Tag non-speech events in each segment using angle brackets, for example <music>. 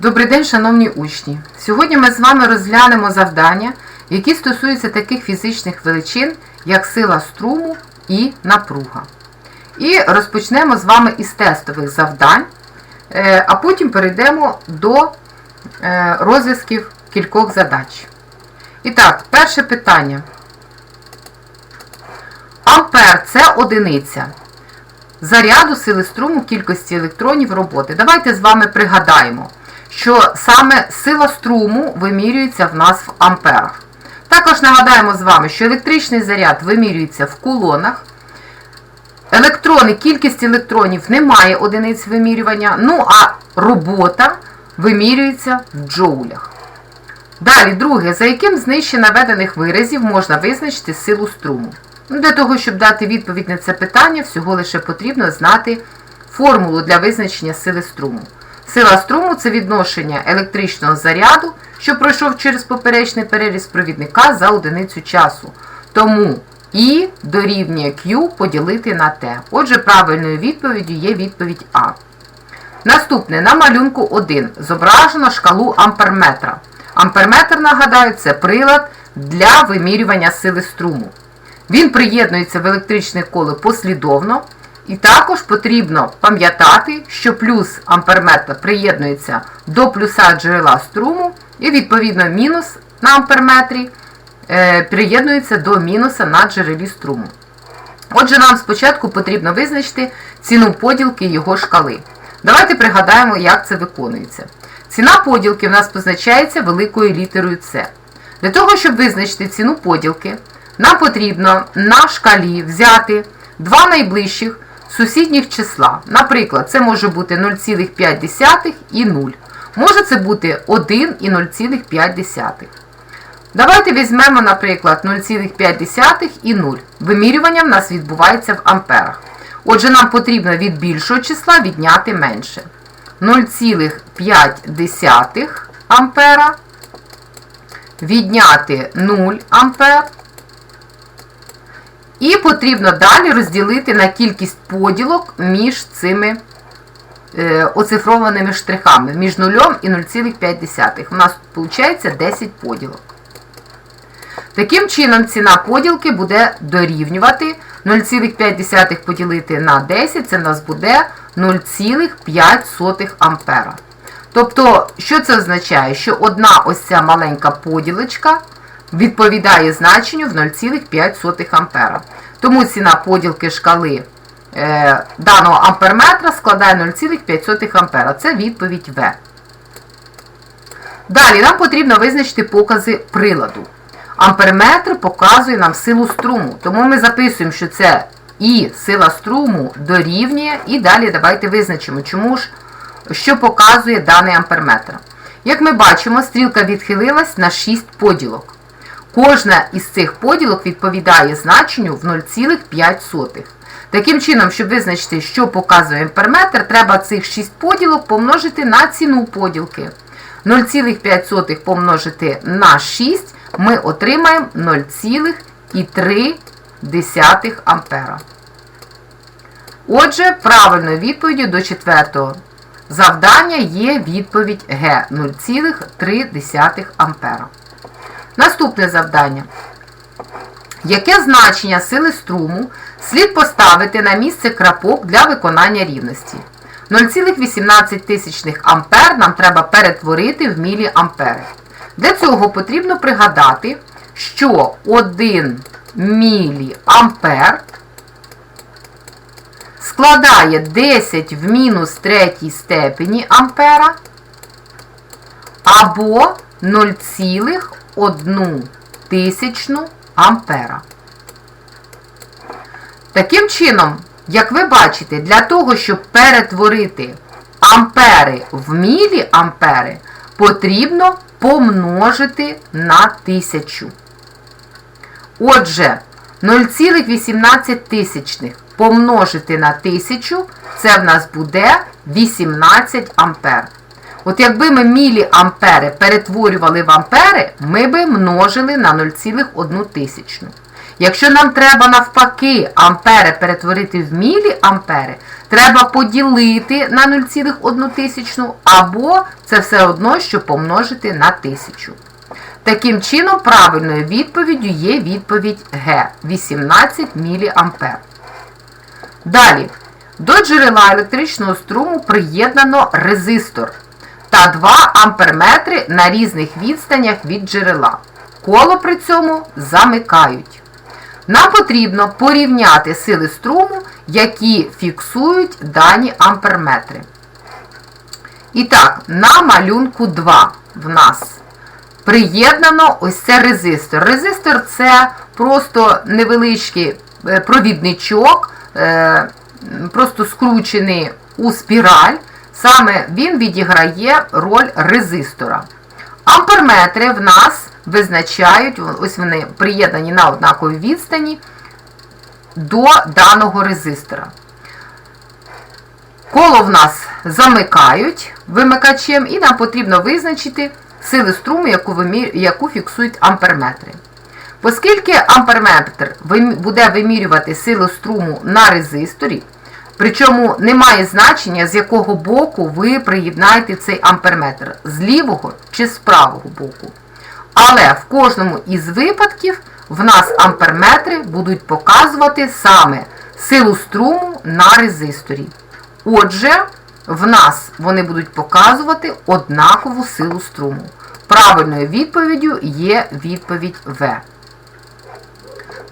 Добрий день, шановні учні! Сьогодні ми з вами розглянемо завдання, які стосуються таких фізичних величин, як сила струму і напруга. І розпочнемо з вами із тестових завдань, е, а потім перейдемо до е, розв'язків кількох задач. І так, перше питання. Ампер це одиниця заряду сили струму кількості електронів роботи. Давайте з вами пригадаємо, що саме сила струму вимірюється в нас в амперах. Також нагадаємо з вами, що електричний заряд вимірюється в кулонах. Електрони, кількість електронів немає одиниць вимірювання, ну а робота вимірюється в джоулях. Далі, друге, за яким з нижче наведених виразів можна визначити силу струму. Ну, Для того, щоб дати відповідь на це питання, всього лише потрібно знати формулу для визначення сили струму. Сила струму це відношення електричного заряду, що пройшов через поперечний переріз провідника за одиницю часу. Тому І дорівнює Q поділити на T. Отже, правильною відповіддю є відповідь А. Наступне, на малюнку 1 зображено шкалу амперметра. Амперметр, нагадаю, це прилад для вимірювання сили струму. Він приєднується в електричне коло послідовно. І також потрібно пам'ятати, що плюс амперметр приєднується до плюса джерела струму, і, відповідно, мінус на амперметрі е, приєднується до мінуса на джерелі струму. Отже, нам спочатку потрібно визначити ціну поділки його шкали. Давайте пригадаємо, як це виконується. Ціна поділки в нас позначається великою літерою С. Для того, щоб визначити ціну поділки, нам потрібно на шкалі взяти два найближчих сусідніх числа. Наприклад, це може бути 0,5 і 0. Може це бути 1 і 0,5. Давайте візьмемо, наприклад, 0,5 і 0. Вимірювання в нас відбувається в амперах. Отже, нам потрібно від більшого числа відняти менше. 0,5 ампера відняти 0 ампер. І потрібно далі розділити на кількість поділок між цими е, оцифрованими штрихами, між 0 і 0,5. У нас виходить 10 поділок. Таким чином, ціна поділки буде дорівнювати 0,5 поділити на 10, це в нас буде 0,5 ампера. Тобто, що це означає? Що одна ось ця маленька поділочка відповідає значенню в 0,5 ампера. Тому ціна поділки шкали е, даного амперметра складає 0,5 ампера. Це відповідь В. Далі нам потрібно визначити покази приладу. Амперметр показує нам силу струму, тому ми записуємо, що це І сила струму дорівнює, і далі давайте визначимо, чому ж, що показує даний амперметр. Як ми бачимо, стрілка відхилилась на 6 поділок. Кожна із цих поділок відповідає значенню в 0,5. Таким чином, щоб визначити, що показує амперметр, треба цих 6 поділок помножити на ціну поділки. 0,5 помножити на 6 ми отримаємо 0,3 ампера. Отже, правильною відповіддю до четвертого завдання є відповідь Г 0,3 ампера. Наступне завдання. Яке значення сили струму слід поставити на місце крапок для виконання рівності? 0,18 ампер нам треба перетворити в міліампери. Для цього потрібно пригадати, що 1 міліампер складає 10 в мінус третій степені ампера або 0,1 тисячну ампера. Таким чином, як ви бачите, для того, щоб перетворити ампери в міліампери, потрібно помножити на 1000. Отже, 0,18 тисячних помножити на 1000, це в нас буде 18 ампер. От якби ми міліампери перетворювали в ампери, ми би множили на 0,1 тисячну. Якщо нам треба навпаки ампери перетворити в міліампери, треба поділити на 0,1 тисячну, або це все одно, що помножити на 1000. Таким чином, правильною відповіддю є відповідь Г 18 мА. Далі, до джерела електричного струму приєднано резистор та 2 амперметри на різних відстанях від джерела. Коло при цьому замикають. Нам потрібно порівняти сили струму, які фіксують дані амперметри. І так, на малюнку 2 в нас приєднано ось це резистор. Резистор це просто невеличкий е, провідничок, е, просто скручений у спіраль. Саме він відіграє роль резистора. Амперметри в нас визначають, ось вони приєднані на однаковій відстані до даного резистора. Коло в нас замикають вимикачем, і нам потрібно визначити сили струму, яку, яку фіксують амперметри. Оскільки амперметр буде вимірювати силу струму на резисторі, причому немає значення, з якого боку ви приєднаєте цей амперметр, з лівого чи з правого боку. Але в кожному із випадків в нас амперметри будуть показувати саме силу струму на резисторі. Отже, в нас вони будуть показувати однакову силу струму. Правильною відповіддю є відповідь В.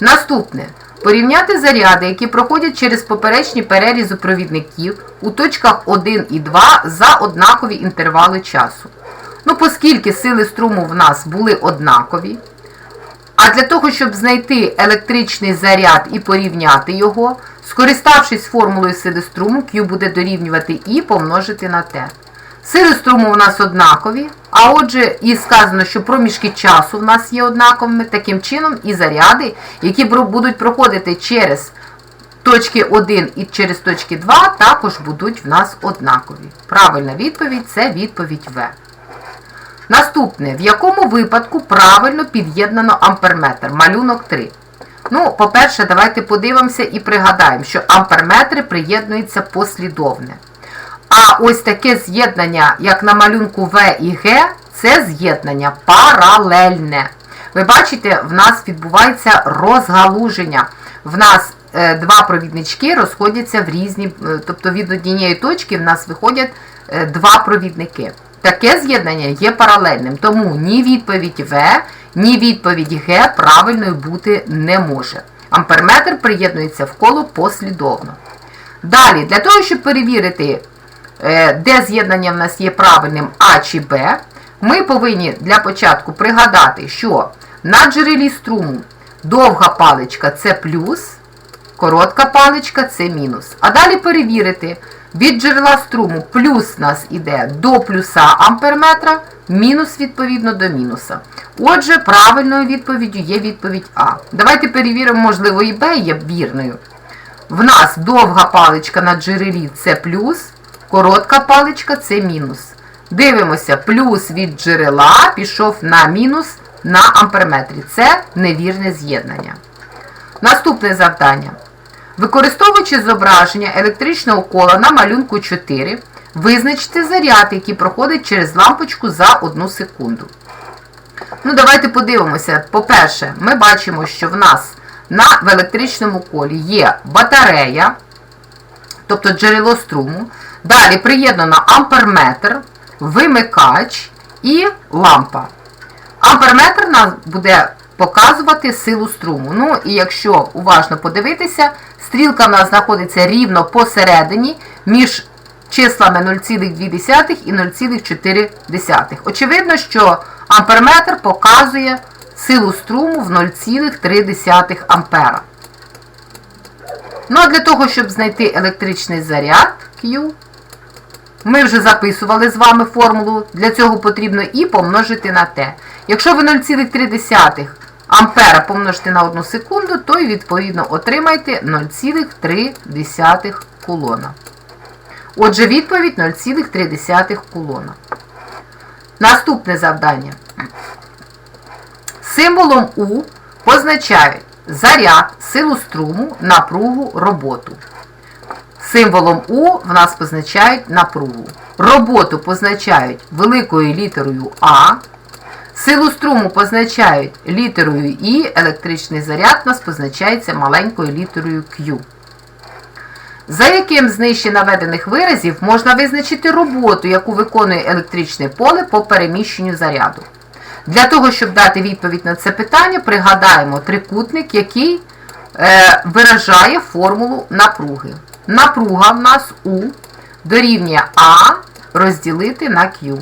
Наступне. Порівняти заряди, які проходять через поперечні перерізи провідників у точках 1 і 2 за однакові інтервали часу. Ну, оскільки сили струму в нас були однакові, а для того, щоб знайти електричний заряд і порівняти його, скориставшись формулою сили струму, Q буде дорівнювати І помножити на Т. Сили струму у нас однакові, а отже, і сказано, що проміжки часу в нас є однаковими, таким чином і заряди, які будуть проходити через точки 1 і через точки 2, також будуть в нас однакові. Правильна відповідь це відповідь В. Наступне, в якому випадку правильно під'єднано амперметр? Малюнок 3. Ну, по-перше, давайте подивимося і пригадаємо, що амперметри приєднуються послідовне. А ось таке з'єднання, як на малюнку В і Г, це з'єднання паралельне. Ви бачите, в нас відбувається розгалуження. В нас е, два провіднички розходяться в різні, е, тобто від однієї точки в нас виходять е, два провідники. Таке з'єднання є паралельним, тому ні відповідь В, ні відповідь Г правильною бути не може. Амперметр приєднується в коло послідовно. Далі, для того, щоб перевірити, де з'єднання в нас є правильним А чи Б, ми повинні для початку пригадати, що на джерелі струму довга паличка це плюс, коротка паличка це мінус. А далі перевірити, від джерела струму плюс нас іде до плюса амперметра, мінус відповідно до мінуса. Отже, правильною відповіддю є відповідь А. Давайте перевіримо, можливо, і Б є вірною. В нас довга паличка на джерелі це плюс, коротка паличка це мінус. Дивимося, плюс від джерела пішов на мінус на амперметрі. Це невірне з'єднання. Наступне завдання. Використовуючи зображення електричного кола на малюнку 4, визначте заряд, який проходить через лампочку за 1 секунду. Ну, Давайте подивимося. По-перше, ми бачимо, що в нас на, в електричному колі є батарея, тобто джерело струму. Далі приєднано амперметр, вимикач і лампа. Амперметр нас буде показувати силу струму. Ну, і якщо уважно подивитися, стрілка в нас знаходиться рівно посередині між числами 0,2 і 0,4. Очевидно, що амперметр показує силу струму в 0,3 ампера. Ну, а для того, щоб знайти електричний заряд Q, ми вже записували з вами формулу. Для цього потрібно і помножити на Т. Якщо ви 0,3 ампера помножите на 1 секунду, то і відповідно отримаєте 0,3 кулона. Отже, відповідь 0,3 кулона. Наступне завдання. Символом У позначають заряд, силу струму, напругу, роботу. Символом У в нас позначають напругу. Роботу позначають великою літерою А. Силу струму позначають літерою І, електричний заряд у нас позначається маленькою літерою Q. За яким з нижче наведених виразів можна визначити роботу, яку виконує електричне поле по переміщенню заряду? Для того, щоб дати відповідь на це питання, пригадаємо трикутник, який е, виражає формулу напруги. Напруга в нас У дорівнює А розділити на Q.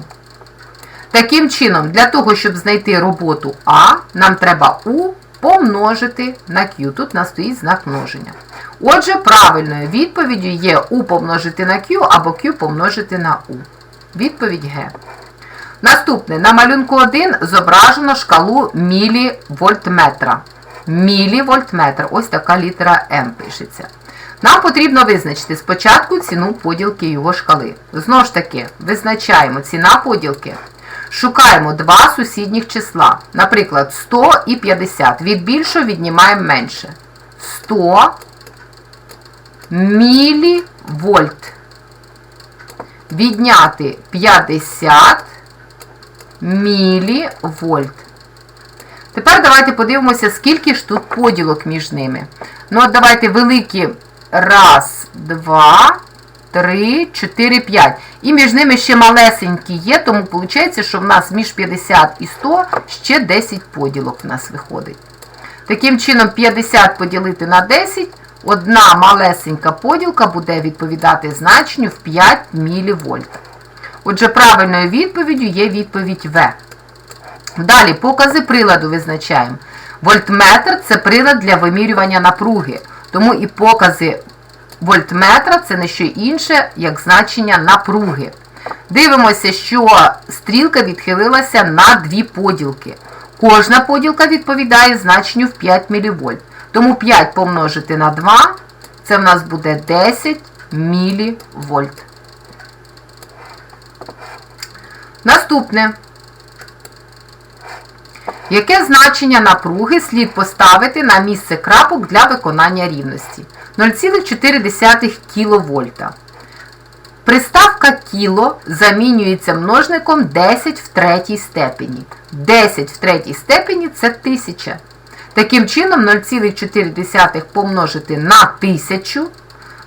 Таким чином, для того, щоб знайти роботу А, нам треба У помножити на Q. Тут у нас стоїть знак множення. Отже, правильною відповіддю є У помножити на Q або Q помножити на У. Відповідь Г. Наступне. На малюнку 1 зображено шкалу мілівольтметра. Мілівольтметр. Ось така літера М пишеться. Нам потрібно визначити спочатку ціну поділки його шкали. Знову ж таки, визначаємо ціна поділки. Шукаємо два сусідніх числа. Наприклад, 100 і 50. Від більшого віднімаємо менше. 100 мілівольт. Відняти 50 мілівольт. Тепер давайте подивимося, скільки ж тут поділок між ними. Ну, от давайте великі. Раз, два, три, чотири, п'ять. І між ними ще малесенькі є, тому виходить, що в нас між 50 і 100 ще 10 поділок в нас виходить. Таким чином, 50 поділити на 10, одна малесенька поділка буде відповідати значенню в 5 мВ. Отже, правильною відповіддю є відповідь В. Далі, покази приладу визначаємо. Вольтметр це прилад для вимірювання напруги. Тому і покази вольтметра це не що інше, як значення напруги. Дивимося, що стрілка відхилилася на дві поділки. Кожна поділка відповідає значенню в 5 мВ. Тому 5 помножити на 2, це в нас буде 10 мВ. Наступне. Яке значення напруги слід поставити на місце крапок для виконання рівності? 0,4 кВт. Приставка кіло замінюється множником 10 в третій степені. 10 в третій степені це 1000. Таким чином 0,4 помножити на 1000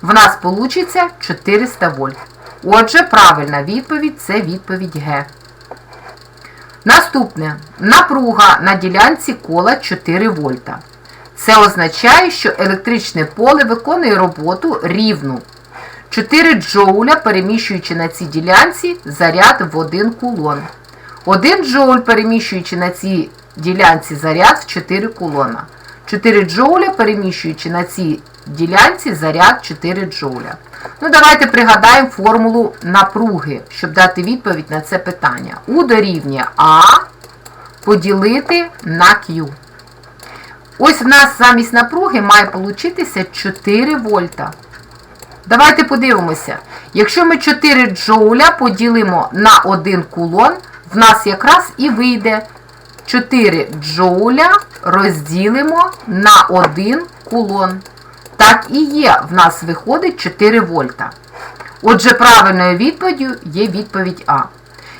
в нас вийде 400 вольт. Отже, правильна відповідь це відповідь Г. Наступне. Напруга на ділянці кола 4 вольта. Це означає, що електричне поле виконує роботу рівну. 4 джоуля, переміщуючи на цій ділянці заряд в 1 кулон. 1 джоуль, переміщуючи на цій ділянці заряд в 4 кулона. 4 джоуля, переміщуючи на цій ділянці заряд 4 джоуля. Ну, давайте пригадаємо формулу напруги, щоб дати відповідь на це питання. У дорівнює А поділити на Q. Ось в нас замість напруги має получитися 4 вольта. Давайте подивимося. Якщо ми 4 джоуля поділимо на 1 кулон, в нас якраз і вийде 4 джоуля розділимо на 1 кулон. Так і є, в нас виходить 4 вольта. Отже, правильною відповіддю є відповідь А.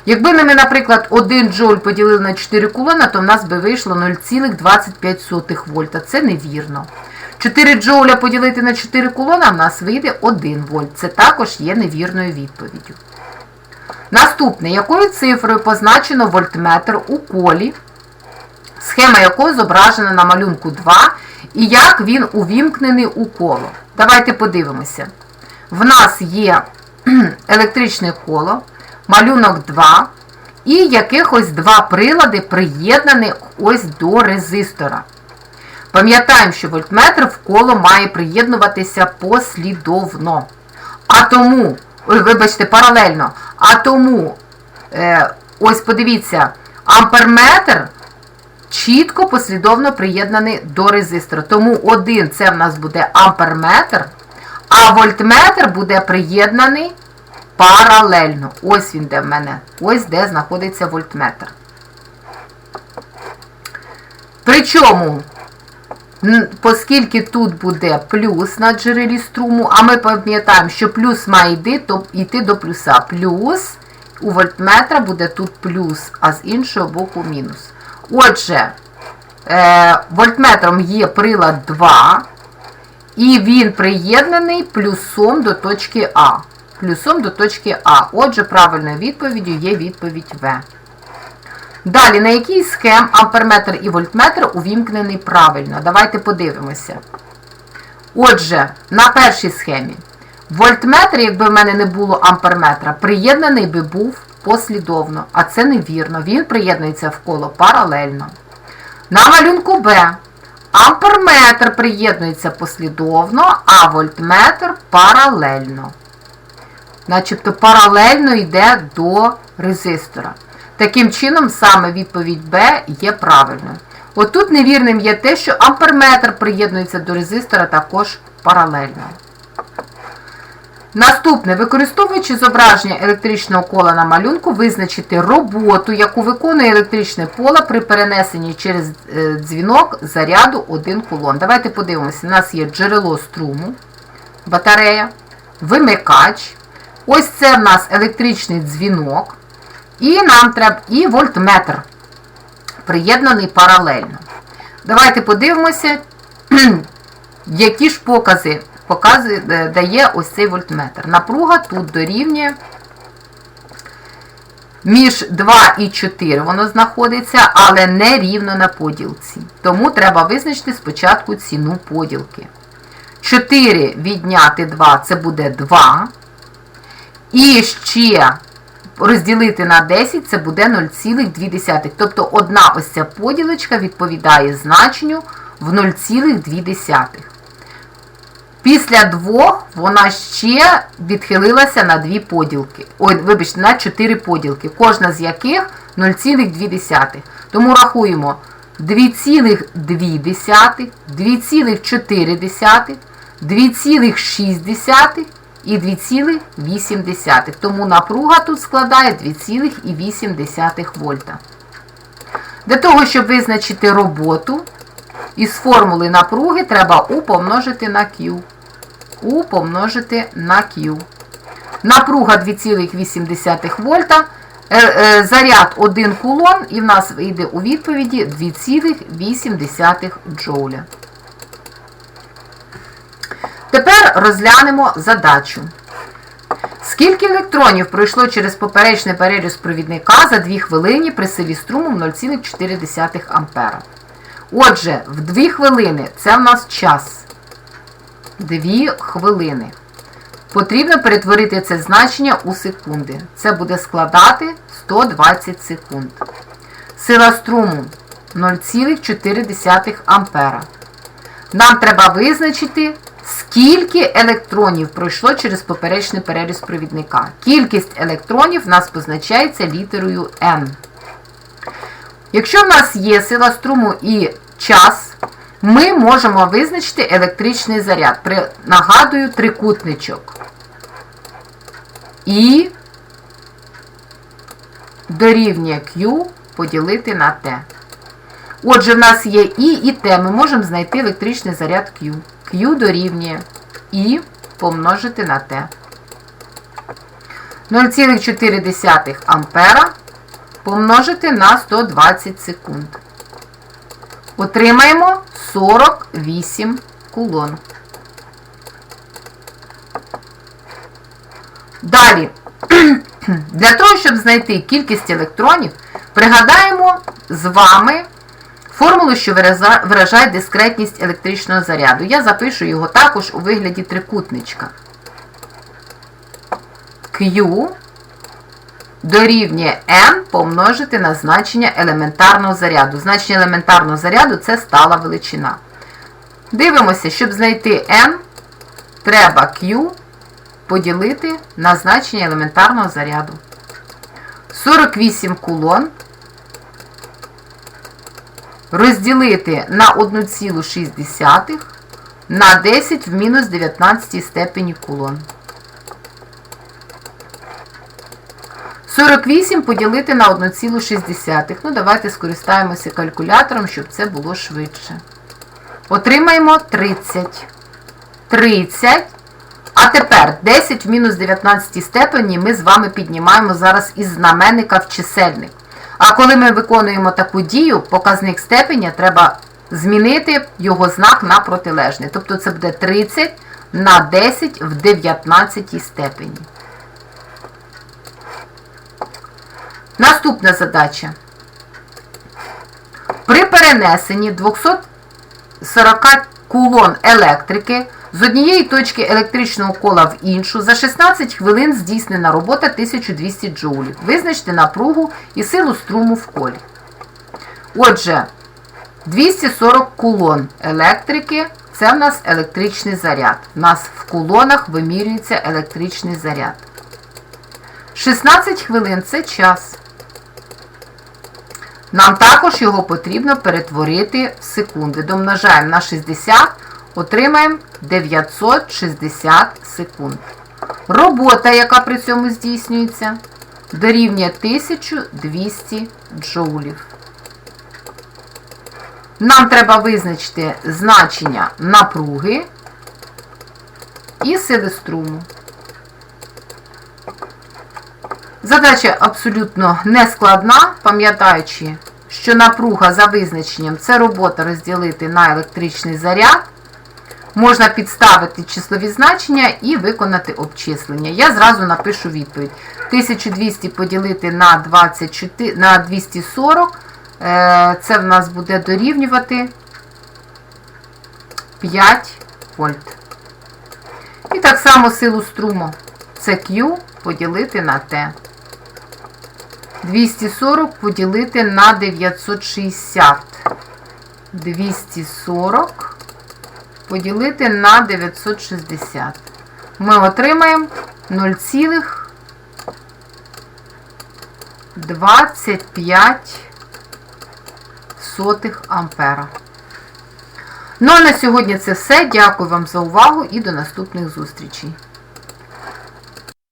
Якби ми, наприклад, 1 джоуль поділили на 4 кулона, то в нас би вийшло 0,25 вольта. Це невірно. 4 джоуля поділити на 4 кулона, в нас вийде 1 вольт. Це також є невірною відповіддю. Наступне, якою цифрою позначено вольтметр у колі, схема якого зображена на малюнку 2, і як він увімкнений у коло. Давайте подивимося. В нас є <clears throat> електричне коло, малюнок 2, і якихось два прилади приєднані ось до резистора. Пам'ятаємо, що вольтметр в коло має приєднуватися послідовно. А тому, ой, вибачте, паралельно. А тому, е, ось подивіться, амперметр чітко послідовно приєднаний до резистора. Тому один це в нас буде амперметр, а вольтметр буде приєднаний паралельно. Ось він де в мене. Ось де знаходиться вольтметр. Причому Оскільки тут буде плюс на джерелі струму, а ми пам'ятаємо, що плюс має йти, то йти до плюса. Плюс у вольтметра буде тут плюс, а з іншого боку мінус. Отже, е, вольтметром є прилад 2, і він приєднаний плюсом до точки А. Плюсом до точки А. Отже, правильною відповіддю є відповідь В. Далі, на який схем амперметр і вольтметр увімкнений правильно? Давайте подивимося. Отже, на першій схемі. Вольтметр, якби в мене не було амперметра, приєднаний би був послідовно, а це невірно. Він приєднується в коло паралельно. На малюнку Б. Амперметр приєднується послідовно, а вольтметр паралельно. Начебто паралельно йде до резистора. Таким чином, саме відповідь Б є правильною. Отут невірним є те, що амперметр приєднується до резистора також паралельно. Наступне, використовуючи зображення електричного кола на малюнку, визначити роботу, яку виконує електричне поле при перенесенні через е, дзвінок заряду 1 кулон. Давайте подивимося, у нас є джерело струму, батарея, вимикач. Ось це в нас електричний дзвінок. І нам треба і вольтметр, приєднаний паралельно. Давайте подивимося, <clears throat> які ж покази покази е, дає ось цей вольтметр. Напруга тут дорівнює між 2 і 4 воно знаходиться, але не рівно на поділці. Тому треба визначити спочатку ціну поділки. 4 відняти 2 це буде 2. І ще розділити на 10 це буде 0,2. Тобто одна ось ця поділочка відповідає значенню в 0,2. Після двох вона ще відхилилася на дві поділки. Ой, вибачте, на 4 поділки, кожна з яких 0,2. Тому рахуємо 2,2, 2,4, 2,6 і 2,8. Тому напруга тут складає 2,8 вольта. Для того, щоб визначити роботу, із формули напруги треба У помножити на Q. У помножити на Q. Напруга 2,8 вольта. Е, е, Заряд 1 кулон, і в нас вийде у відповіді 2,8 джоуля. Тепер розглянемо задачу. Скільки електронів пройшло через поперечний переріз провідника за 2 хвилини при силі струму 0,4 А? Отже, в 2 хвилини це в нас час. 2 хвилини. Потрібно перетворити це значення у секунди. Це буде складати 120 секунд. Сила струму 0,4 ампера. Нам треба визначити, скільки електронів пройшло через поперечний переріз провідника. Кількість електронів в нас позначається літерою N. Якщо в нас є сила струму і час, ми можемо визначити електричний заряд. При, нагадую, трикутничок. І дорівнює Q поділити на T. Отже, в нас є І і Т. Ми можемо знайти електричний заряд Q. Q дорівнює І помножити на Т. 0,4 ампера помножити на 120 секунд. Отримаємо 48 кулон. Далі, <clears throat> для того, щоб знайти кількість електронів, пригадаємо з вами формулу, що виражає дискретність електричного заряду. Я запишу його також у вигляді трикутничка. Q дорівнює n помножити на значення елементарного заряду. Значення елементарного заряду це стала величина. Дивимося, щоб знайти n, треба Q поділити на значення елементарного заряду. 48 кулон розділити на 1,6 на 10 в мінус 19 степені кулон. 48 поділити на 1,6. Ну, давайте скористаємося калькулятором, щоб це було швидше. Отримаємо 30. 30. А тепер 10 в мінус 19 степені ми з вами піднімаємо зараз із знаменника в чисельник. А коли ми виконуємо таку дію, показник степеня треба змінити його знак на протилежний. Тобто це буде 30 на 10 в 19 степені. Наступна задача. При перенесенні 240 кулон електрики з однієї точки електричного кола в іншу за 16 хвилин здійснена робота 1200 джоулів. Визначте напругу і силу струму в колі. Отже, 240 кулон електрики це в нас електричний заряд. У нас в кулонах вимірюється електричний заряд. 16 хвилин це час. Нам також його потрібно перетворити в секунди. Домножаємо на 60, отримаємо 960 секунд. Робота, яка при цьому здійснюється, дорівнює 1200 джоулів. Нам треба визначити значення напруги і сили струму. Задача абсолютно не складна, пам'ятаючи, що напруга за визначенням це робота розділити на електричний заряд. Можна підставити числові значення і виконати обчислення. Я зразу напишу відповідь. 1200 поділити на 24, на 240, е, це в нас буде дорівнювати 5 вольт. І так само силу струму. Це Q поділити на T. 240 поділити на 960. 240 поділити на 960. Ми отримаємо 0,25 ампера. Ну а на сьогодні це все. Дякую вам за увагу і до наступних зустрічей.